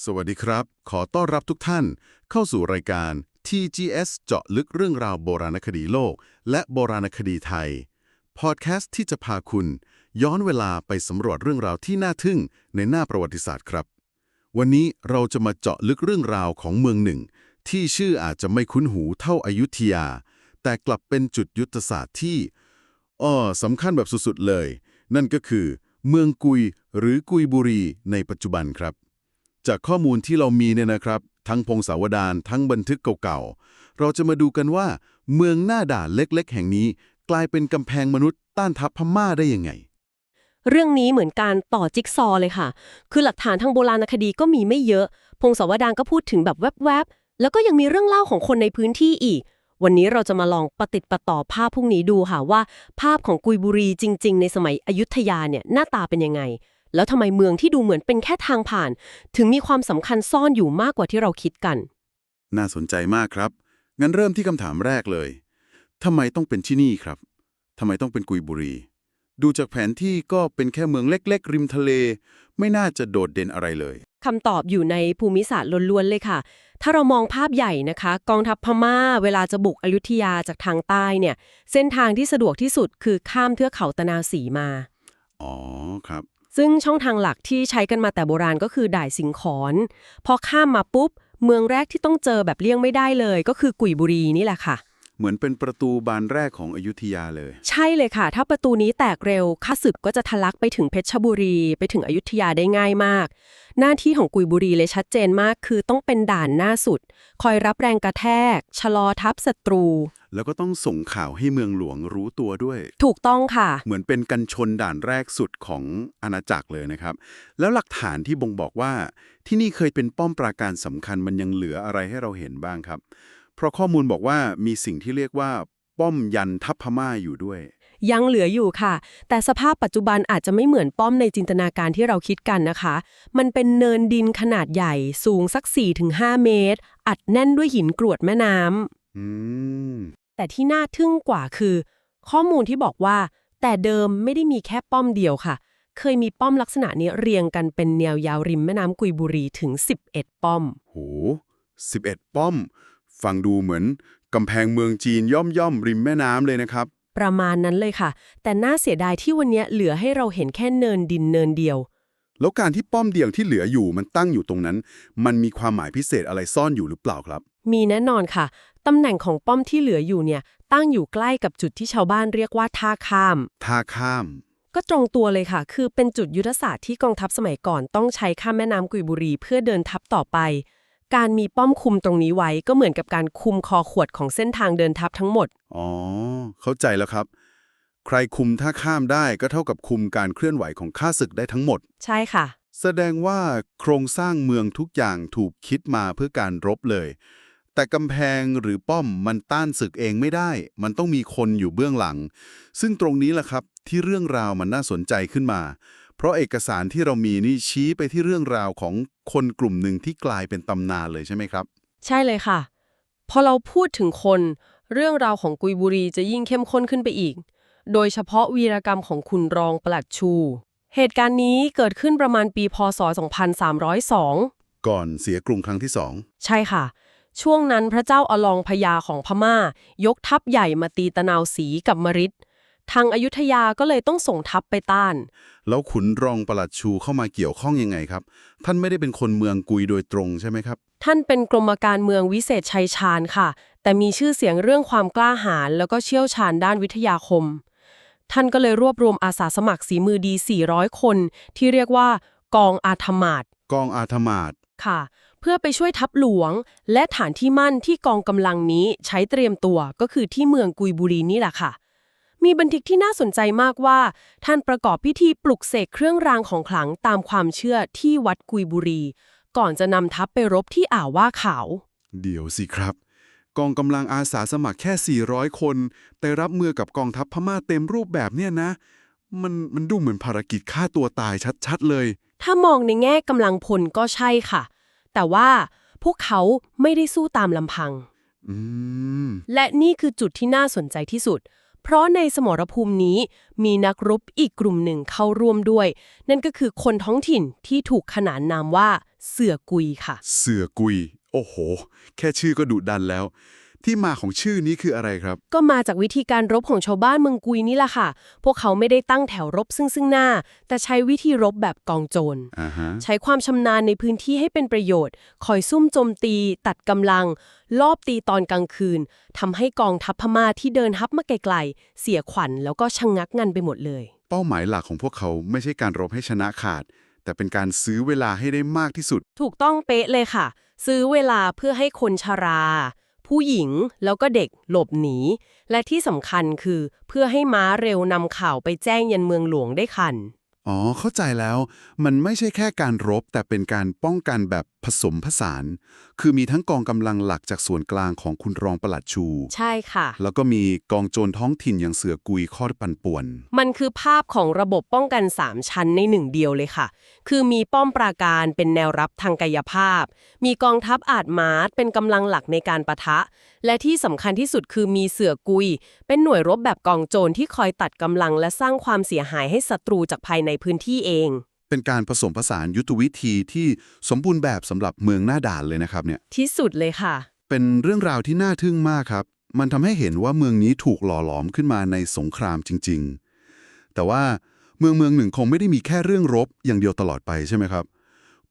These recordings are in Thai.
สวัสดีครับ ขอต้อนรับทุกท่านเข้าสู่รายการ TGS เจาะลึกเรื่องราวโบราณคดีโลก และโบราณคดีไทย พอดแคสต์ที่จะพาคุณ ย้อนเวลาไปสำรวจเรื่องราวที่น่าทึ่งในหน้าประวัติศาสตร์ครับ วันนี้เราจะมาเจาะลึกเรื่องราวของเมืองหนึ่ง ที่ชื่ออาจจะไม่คุ้นหูเท่าอายุทยา แต่กลับเป็นจุดยุทธศาสตร์ที่อ้อสำคัญแบบสุดๆเลย นั่นก็คือ เมืองกุยหรือกุยบุรีในปัจจุบันครับ จากข้อมูลที่เรามีเนี่ยนะครับ ทั้งพงศาวดารทั้งบันทึกเก่าๆ เราจะมาดูกันว่า เมืองหน้าด่านเล็กๆ แห่งนี้ กลายเป็นกำแพงมนุษย์ต้านทัพพม่าได้ยังไง เรื่องนี้เหมือนการต่อจิ๊กซอเลยค่ะ คือหลักฐานทางโบราณคดีก็มีไม่เยอะ พงศาวดารก็พูดถึงแบบแวบๆ แล้วก็ยังมีเรื่องเล่าของคนในพื้นที่อีก วันนี้เราจะมาลองประติดประต่อภาพพวกนี้ดูค่ะว่า ภาพของกุยบุรีจริง ๆ ในสมัยอยุธยาเนี่ยหน้าตาเป็นยังไง แล้วทำไมเมืองที่ดูเหมือนเป็นแค่ทางผ่าน ถึงมีความสำคัญซ่อนอยู่มากกว่าที่เราคิดกัน น่าสนใจมากครับ งั้นเริ่มที่คำถามแรกเลยทำไมต้องเป็นที่นี่ครับทำไมต้องเป็นกุยบุรี ดูจากแผนที่ก็เป็นแค่เมืองเล็ก ๆ ริมทะเล ไม่น่าจะโดดเด่นอะไรเลยคำตอบอยู่ในภูมิศาสตร์ล้วนๆเลยค่ะ ถ้าเรามองภาพใหญ่นะคะ กองทัพพม่า เวลาจะบุกอยุธยาจากทางใต้เนี่ย เส้นทางที่สะดวกที่สุดคือข้ามเทือกเขาตะนาวศรีมา อ๋อครับ ซึ่งช่องทางหลักที่ใช้กันมาแต่โบราณก็คือด่ายสิงขอนพอข้ามมาปุ๊บ เมืองแรกที่ต้องเจอแบบเลี่ยงไม่ได้เลย ก็คือกุยบุรีนี่แหละค่ะ เหมือนเป็นประตูบานแรกของอยุธยาเลย ใช่เลยค่ะ ถ้าประตูนี้แตกเร็วข้าศึกก็จะทะลักไปถึงเพชรบุรี ไปถึงอยุธยาได้ง่ายมาก หน้าที่ของกุยบุรีเลยชัดเจนมาก คือต้องเป็นด่านหน้าสุด คอยรับแรงกระแทก ชะลอทัพศัตรู แล้วก็ต้องส่งข่าวให้เมืองหลวงรู้ตัวด้วย ถูกต้องค่ะ เหมือนเป็นกันชนด่านแรกสุดของอาณาจักรเลยนะครับ แล้วหลักฐานที่บ่งบอกว่า ที่นี่เคยเป็นป้อมปราการสำคัญมันยังเหลืออะไรให้เราเห็นบ้างครับเพ ราะข้อมูลบอกว่ามีสิ่งที่เรียกว่า ป้อมยันทัพพม่าอยู่ด้วย ยังเหลืออยู่ค่ะ แต่สภาพปัจจุบันอาจจะไม่เหมือนป้อมในจินตนาการที่เราคิดกันนะคะ มันเป็นเนินดินขนาดใหญ่สูงสัก 4-5 เมตร อัดแน่นด้วยหินกรวดแม่น้ำอืมแต่ที่น่าทึ่งกว่าคือ ข้อมูลที่บอกว่า แต่เดิมไม่ได้มีแค่ป้อมเดียวค่ะ เคยมีป้อมลักษณะนี้เรียงกันเป็นแนวยาวริมแม่น้ำกุยบุรีถึง 11 ป้อมโห11 ป้อม ฟังดูเหมือนกำแพงเมืองจีนย่อมย่อมๆริมแม่น้ำเลยนะครับ ประมาณนั้นเลยค่ะ แต่น่าเสียดายที่วันนี้เหลือให้เราเห็นแค่เนินดินเนินเดียว แล้วการที่ป้อมเดียวที่เหลืออยู่มันตั้งอยู่ตรงนั้น มันมีความหมายพิเศษอะไรซ่อนอยู่หรือเปล่าครับ มีแน่นอนค่ะตำแหน่งของป้อมที่เหลืออยู่เนี่ย ตั้งอยู่ใกล้กับจุดที่ชาวบ้านเรียกว่าท่าข้าม ท่าข้าม ก็ตรงตัวเลยค่ะ คือเป็นจุดยุทธศาสตร์ที่กองทัพสมัยก่อนต้องใช้ข้ามแม่น้ำกุยบุรีเพื่อเดินทัพต่อไป การมีป้อมคุมตรงนี้ไว้ก็เหมือนกับการคุมคอขวดของเส้นทางเดินทัพทั้งหมด อ๋อ เข้าใจแล้วครับ ใครคุมท่าข้ามได้ก็เท่ากับคุมการเคลื่อนไหวของข้าศึกได้ทั้งหมด ใช่ค่ะ แสดงว่าโครงสร้างเมืองทุกอย่างถูกคิดมาเพื่อการรบเลย แต่กำแพงหรือป้อมมันต้านศึกเองไม่ได้ มันต้องมีคนอยู่เบื้องหลัง ซึ่งตรงนี้แหละครับที่เรื่องราวมันน่าสนใจขึ้นมา เพราะเอกสารที่เรามีนี่ชี้ไปที่เรื่องราวของคนกลุ่มหนึ่งที่กลายเป็นตำนานเลยใช่ไหมครับ ใช่เลยค่ะ พอเราพูดถึงคน เรื่องราวของกุยบุรีจะยิ่งเข้มข้นขึ้นไปอีก โดยเฉพาะวีรกรรมของคุณรองปลัดชู เหตุการณ์นี้เกิดขึ้นประมาณปีพศ 2302 ก่อนเสียกรุงครั้งที่สองใช่ค่ะช่วงนั้นพระเจ้าอลองพญาของพม่า ยกทัพใหญ่มาตีตะนาวศรีกับมริด ทางอยุธยาก็เลยต้องส่งทัพไปต้าน แล้วขุนรองปลัดชูเข้ามาเกี่ยวข้องยังไงครับ ท่านไม่ได้เป็นคนเมืองกุยโดยตรงใช่ไหมครับ ท่านเป็นกรมการเมืองวิเศษชัยชาญค่ะ แต่มีชื่อเสียงเรื่องความกล้าหาญแล้วก็เชี่ยวชาญด้านวิทยาคม ท่านก็เลยรวบรวมอาสาสมัครสีมือดี 400 คน ที่เรียกว่ากองอาธมาตกองอาธมาตค่ะ เพื่อไปช่วยทัพหลวง และฐานที่มั่นที่กองกำลังนี้ใช้เตรียมตัวก็คือที่เมืองกุยบุรีนี่แหละค่ะ มีบันทึกที่น่าสนใจมากว่า ท่านประกอบพิธีปลุกเสกเครื่องรางของขลังตามความเชื่อที่วัดกุยบุรี ก่อนจะนำทัพไปรบที่อ่าวว่าขาว เดี๋ยวสิครับ กองกำลังอาสาสมัครแค่ 400 คน แต่รับมือกับกองทัพพม่าเต็มรูปแบบเนี่ยนะ มันมันดูเหมือนภารกิจฆ่าตัวตายชัดๆเลย ถ้ามองในแง่กำลังพลก็ใช่ค่ะ แต่ว่าพวกเขาไม่ได้สู้ตามลำพังอืมและนี่คือจุดที่น่าสนใจที่สุด เพราะในสมรภูมินี้มีนักรบอีกกลุ่มหนึ่งเข้าร่วมด้วย นั่นก็คือคนท้องถิ่นที่ถูกขนานนามว่าเสือกุยค่ะ เสือกุย โอ้โห แค่ชื่อก็ดุดันแล้ว ที่มาของชื่อนี้คืออะไรครับ ก็มาจากวิธีการรบของชาวบ้านเมืองกุยนี่แหละค่ะ พวกเขาไม่ได้ตั้งแถวรบซึ่งซึ่งหน้า แต่ใช้วิธีรบแบบกองโจรอ่าฮะใช้ความชำนาญในพื้นที่ให้เป็นประโยชน์ คอยซุ่มโจมตี ตัดกำลัง ลอบตีตอนกลางคืนทำให้กองทัพพม่าที่เดินทัพมาไกลๆเสียขวัญแล้วก็ชะงงักงันไปหมดเลย เป้าหมายหลักของพวกเขาไม่ใช่การรบให้ชนะขาด แต่เป็นการซื้อเวลาให้ได้มากที่สุด ถูกต้องเป๊ะเลยค่ะ ซื้อเวลาเพื่อให้คนชรา ผู้หญิงแล้วก็เด็กหลบหนี และที่สำคัญคือเพื่อให้ม้าเร็วนำข่าวไปแจ้งยันเมืองหลวงได้คัน อ๋อ เข้าใจแล้ว มันไม่ใช่แค่การรบ แต่เป็นการป้องกันแบบผสมผสาน คือมีทั้งกองกำลังหลักจากส่วนกลางของคุณรองประหลัดชู ใช่ค่ะ แล้วก็มีกองโจรท้องถิ่นอย่างเสือกุยข้อปันป่วน มันคือภาพของระบบป้องกัน 3 ชั้นในหนึ่งเดียวเลยค่ะ คือมีป้อมปราการเป็นแนวรับทางกายภาพ มีกองทัพอาจมาร์เป็นกำลังหลักในการปะทะ และที่สำคัญที่สุดคือมีเสือกุย เป็นหน่วยรบแบบกองโจรที่คอยตัดกำลังและสร้างความเสียหายให้ศัตรูจากภายในพื้นที่เอง เป็นการผสมผสานยุทธวิธีที่สมบูรณ์แบบสำหรับเมืองหน้าด่านเลยนะครับเนี่ย ที่สุดเลยค่ะ เป็นเรื่องราวที่น่าทึ่งมากครับ มันทำให้เห็นว่าเมืองนี้ถูกหล่อหลอมขึ้นมาในสงครามจริง ๆ แต่ว่าเมืองเมืองหนึ่งคงไม่ได้มีแค่เรื่องรบอย่างเดียวตลอดไปใช่ไหมครับ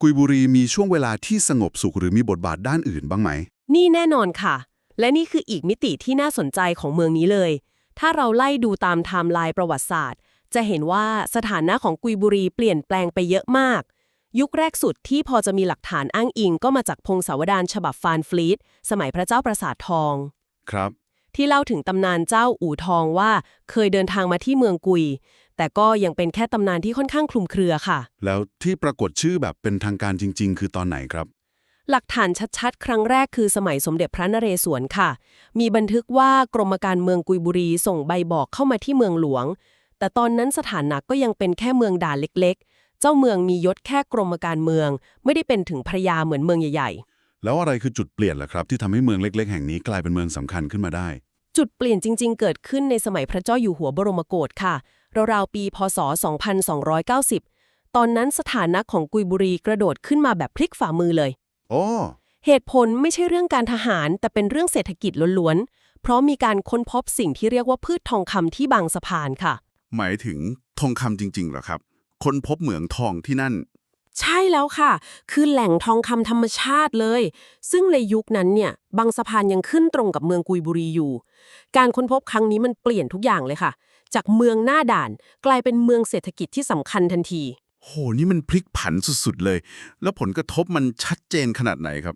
กุยบุรีมีช่วงเวลาที่สงบสุขหรือมีบทบาทด้านอื่นบ้างไหม นี่แน่นอนค่ะ และนี่คืออีกมิติที่น่าสนใจของเมืองนี้เลย ถ้าเราไล่ดูตามไทม์ไลน์ประวัติศาสตร์ จะเห็นว่าสถานะของกุยบุรีเปลี่ยนแปลงไปเยอะมาก ยุคแรกสุดที่พอจะมีหลักฐานอ้างอิงก็มาจากพงศาวดารฉบับฟานฟลีตสมัยพระเจ้าประสาททอง ครับ ที่เล่าถึงตำนานเจ้าอู่ทองว่าเคยเดินทางมาที่เมืองกุย แต่ก็ยังเป็นแค่ตำนานที่ค่อนข้างคลุมเครือค่ะ แล้วที่ปรากฏชื่อแบบเป็นทางการจริง ๆ คือตอนไหนครับ หลักฐานชัดๆ ครั้งแรกคือสมัยสมเด็จพระนเรศวรค่ะ มีบันทึกว่ากรมการเมืองกุยบุรีส่งใบบอกเข้ามาที่เมืองหลวง แต่ตอนนั้นสถานะก็ยังเป็นแค่เมืองด่านเล็กๆ เจ้าเมืองมียศแค่กรมการเมือง ไม่ได้เป็นถึงพระยาเหมือนเมืองใหญ่แล้วอะไรคือจุดเปลี่ยนล่ะครับ ที่ทำให้เมืองเล็ก ๆ แห่งนี้กลายเป็นเมืองสำคัญขึ้นมาได้ๆจุดเปลี่ยนจริง ๆ เกิดขึ้นในสมัยพระเจ้าอยู่หัวบรมโกศค่ะราวๆปีพศ 2290 ตอนนั้นสถานะของกุยบุรีกระโดดขึ้นมาแบบพลิกฝ่ามือเลยโอ้เหตุผลไม่ใช่เรื่องการทหาร แต่เป็นเรื่องเศรษฐกิจล้วนๆ เพราะมีการค้นพบสิ่งที่เรียกว่าพืชทองคำที่บางสะพานค่ะ หมายถึงทองคำจริงๆเหรอครับ คนพบเหมืองทองที่นั่น ใช่แล้วค่ะ คือแหล่งทองคำธรรมชาติเลย ซึ่งในยุคนั้นเนี่ยบางสะพานยังขึ้นตรงกับเมืองกุยบุรีอยู่ การค้นพบครั้งนี้มันเปลี่ยนทุกอย่างเลยค่ะ จากเมืองหน้าด่าน กลายเป็นเมืองเศรษฐกิจที่สำคัญทันที โห นี่มันพลิกผันสุดๆเลย แล้วผลกระทบมันชัดเจนขนาดไหนครับ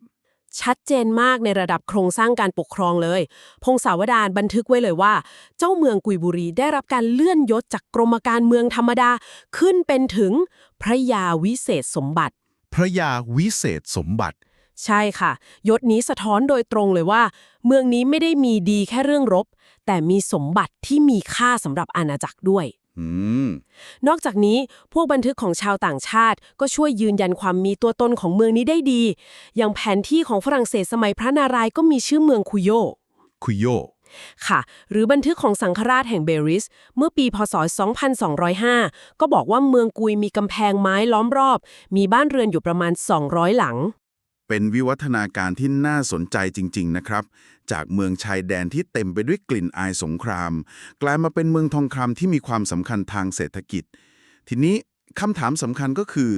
ชัดเจนมากในระดับโครงสร้างการปกครองเลย พงศาวดารบันทึกไว้เลยว่า เจ้าเมืองกุยบุรีได้รับการเลื่อนยศจากกรมการเมืองธรรมดา ขึ้นเป็นถึงพระยาวิเศษสมบัติ พระยาวิเศษสมบัติใช่ค่ะ ยศนี้สะท้อนโดยตรงเลยว่า เมืองนี้ไม่ได้มีดีแค่เรื่องรบ แต่มีสมบัติที่มีค่าสำหรับอาณาจักรด้วยอืม นอกจากนี้พวกบันทึกของชาวต่างชาติ ก็ช่วยยืนยันความมีตัวตนของเมืองนี้ได้ดี อย่างแผนที่ของฝรั่งเศสสมัยพระนารายณ์ก็มีชื่อเมืองคุโย คุยโย ค่ะ หรือบันทึกของสังฆราชแห่งเบริส เมื่อปีพศ 2205 ก็บอกว่าเมืองกุยมีกำแพงไม้ล้อมรอบ มีบ้านเรือนอยู่ประมาณ 200 หลัง เป็นวิวัฒนาการที่น่าสนใจจริง ๆ นะครับ จากเมืองชายแดนที่เต็มไปด้วยกลิ่นอายสงคราม กลายมาเป็นเมืองทองคำที่มีความสำคัญทางเศรษฐกิจ ทีนี้คำถามสำคัญก็คือ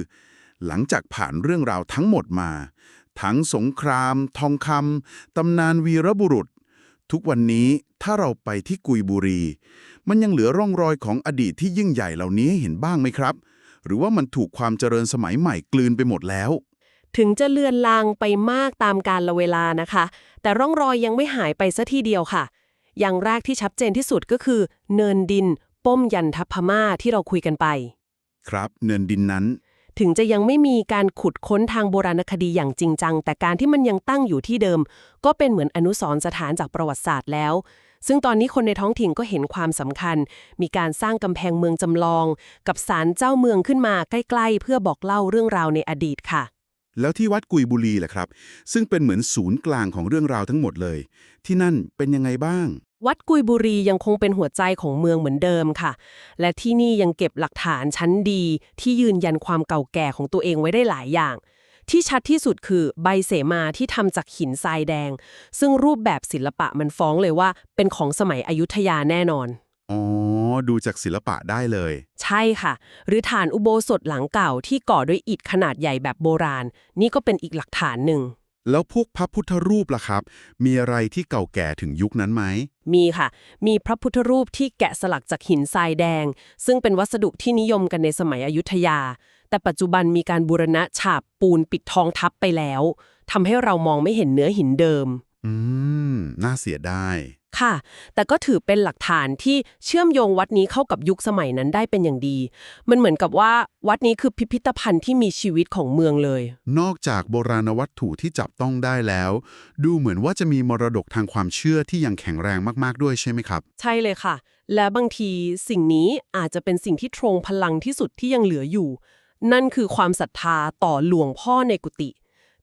หลังจากผ่านเรื่องราวทั้งหมดมา ทั้งสงคราม ทองคำตำนานวีรบุรุษ ทุกวันนี้ถ้าเราไปที่กุยบุรี มันยังเหลือร่องรอยของอดีตที่ยิ่งใหญ่เหล่านี้เห็นบ้างไหมครับ หรือว่ามันถูกความเจริญสมัยใหม่กลืนไปหมดแล้ว ถึงจะเลือนลางไปมากตามกาลเวลานะคะ แต่ร่องรอยยังไม่หายไปซะทีเดียวค่ะ อย่างแรกที่ชัดเจนที่สุดก็คือ เนินดินป้มยันทัพพม่าที่เราคุยกันไป ครับเนินดินนั้น ถึงจะยังไม่มีการขุดค้นทางโบราณคดีอย่างจริงจัง แต่การที่มันยังตั้งอยู่ที่เดิม ก็เป็นเหมือนอนุสรณ์สถานจากประวัติศาสตร์แล้วซึ่งตอนนี้คนในท้องถิ่นก็เห็นความสำคัญ มีการสร้างกำแพงเมืองจำลอง กับศาลเจ้าเมืองขึ้นมาใกล้ ๆ เพื่อบอกเล่าเรื่องราวในอดีตค่ะ แล้วที่วัดกุยบุรีแหละครับ ซึ่งเป็นเหมือนศูนย์กลางของเรื่องราวทั้งหมดเลย ที่นั่นเป็นยังไงบ้าง วัดกุยบุรียังคงเป็นหัวใจของเมืองเหมือนเดิมค่ะ และที่นี่ยังเก็บหลักฐานชั้นดีที่ยืนยันความเก่าแก่ของตัวเองไว้ได้หลายอย่าง ที่ชัดที่สุดคือใบเสมาที่ทำจากหินทรายแดง ซึ่งรูปแบบศิลปะมันฟ้องเลยว่า เป็นของสมัยอยุธยาแน่นอน อ๋อ ดูจากศิลปะได้เลย ใช่ค่ะ หรือฐานอุโบสถหลังเก่าที่ก่อด้วยอิฐขนาดใหญ่แบบโบราณ นี่ก็เป็นอีกหลักฐานหนึ่ง แล้วพวกพระพุทธรูปล่ะครับ มีอะไรที่เก่าแก่ถึงยุคนั้นไหม มีค่ะ มีพระพุทธรูปที่แกะสลักจากหินทรายแดง ซึ่งเป็นวัสดุที่นิยมกันในสมัยอยุธยา แต่ปัจจุบันมีการบูรณะฉาบปูนปิดทองทับไปแล้วทำให้เรามองไม่เห็นเนื้อหินเดิม อืม น่าเสียดาย ค่ะ แต่ก็ถือเป็นหลักฐานที่เชื่อมโยงวัดนี้เข้ากับยุคสมัยนั้นได้เป็นอย่างดี มันเหมือนกับว่าวัดนี้คือพิพิธภัณฑ์ที่มีชีวิตของเมืองเลย นอกจากโบราณวัตถุที่จับต้องได้แล้ว ดูเหมือนว่าจะมีมรดกทางความเชื่อที่ยังแข็งแรงมากๆด้วยใช่ไหมครับ ใช่เลยค่ะ และบางทีสิ่งนี้อาจจะเป็นสิ่งที่ทรงพลังที่สุดที่ยังเหลืออยู่ นั่นคือความศรัทธาต่อหลวงพ่อในกุฏิ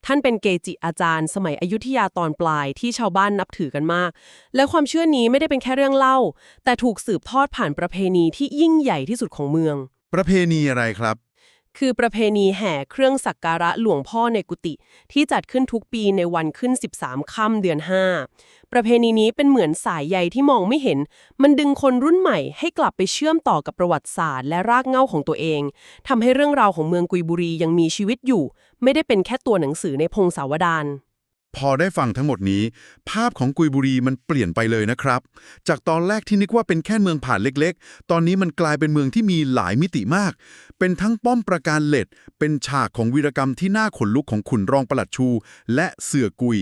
ท่านเป็นเกจิอาจารย์ สมัยอยุธยาตอนปลายที่ชาวบ้านนับถือกันมาก และความเชื่อนี้ไม่ได้เป็นแค่เรื่องเล่า แต่ถูกสืบทอดผ่านประเพณีที่ยิ่งใหญ่ที่สุดของเมือง ประเพณีอะไรครับ คือประเพณีแห่เครื่องสักการะหลวงพ่อในกุฏิที่จัดขึ้นทุกปีในวันขึ้น 13 ค่ำเดือน 5 ประเพณีนี้เป็นเหมือนสายใยที่มองไม่เห็น มันดึงคนรุ่นใหม่ให้กลับไปเชื่อมต่อกับประวัติศาสตร์และรากเหง้าของตัวเอง ทำให้เรื่องราวของเมืองกุยบุรียังมีชีวิตอยู่ ไม่ได้เป็นแค่ตัวหนังสือในพงศาวดาร พอได้ฟังทั้งหมดนี้ ภาพของกุยบุรีมันเปลี่ยนไปเลยนะครับ จากตอนแรกที่นึกว่าเป็นแค่เมืองผ่านเล็กๆ ตอนนี้มันกลายเป็นเมืองที่มีหลายมิติมาก เป็นทั้งป้อมประการเหล็ด เป็นฉากของวีรกรรมที่น่าขนลุกของขุนรองประหลัดชู และเสือกุย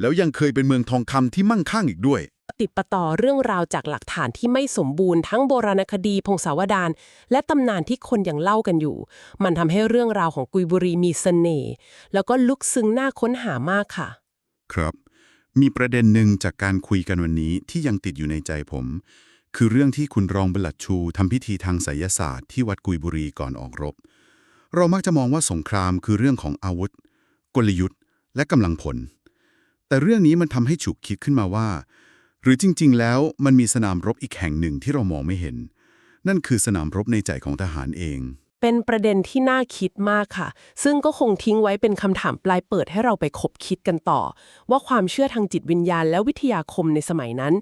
แล้วยังเคยเป็นเมืองทองคำที่มั่งคั่งอีกด้วย ติดประต่อเรื่องราวจากหลักฐานที่ไม่สมบูรณ์ทั้งโบราณคดีพงศาวดารและตำนานที่คนยังเล่ากันอยู่ มันทำให้เรื่องราวของกุยบุรีมีเสน่ห์แล้วก็ลึกซึ้งน่าค้นหามากค่ะ ครับ มีประเด็นหนึ่งจากการคุยกันวันนี้ที่ยังติดอยู่ในใจผม คือเรื่องที่คุณรองบลัดชูทำพิธีทางไสยศาสตร์ที่วัดกุยบุรีก่อนออกรบ เรามักจะมองว่าสงครามคือเรื่องของอาวุธ กลยุทธ์ และกำลังผล แต่เรื่องนี้มันทำให้ฉุกคิดขึ้นมาว่า หรือจริง ๆ แล้วมันมีสนามรบอีกแห่งหนึ่งที่เรามองไม่เห็น นั่นคือสนามรบในใจของทหารเอง เป็นประเด็นที่น่าคิดมากค่ะ ซึ่งก็คงทิ้งไว้เป็นคำถามปลายเปิดให้เราไปคบคิดกันต่อ ว่าความเชื่อทางจิตวิญญาณและวิทยาคมในสมัยนั้น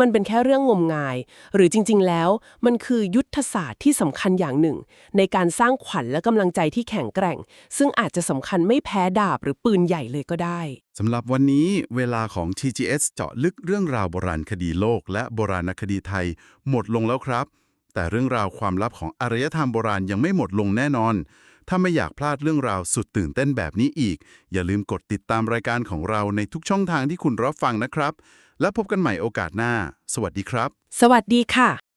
มันเป็นแค่เรื่องงมงาย หรือจริง ๆ แล้ว มันคือยุทธศาสตร์ที่สำคัญอย่างหนึ่ง ในการสร้างขวัญและกำลังใจที่แข็งแกร่ง ซึ่งอาจจะสำคัญไม่แพ้ดาบหรือปืนใหญ่เลยก็ได้สำหรับวันนี้เวลาของ TGS เจาะลึกเรื่องราวโบราณคดีโลก และโบราณคดีไทย หมดลงแล้วครับ แต่เรื่องราวความลับของอารยธรรมโบราณยังไม่หมดลงแน่นอน ถ้าไม่อยากพลาดเรื่องราวสุดตื่นเต้นแบบนี้อีก อย่าลืมกดติดตามรายการของเราในทุกช่องทางที่คุณรับฟังนะครับ และพบกันใหม่โอกาสหน้า สวัสดีครับ สวัสดีค่ะ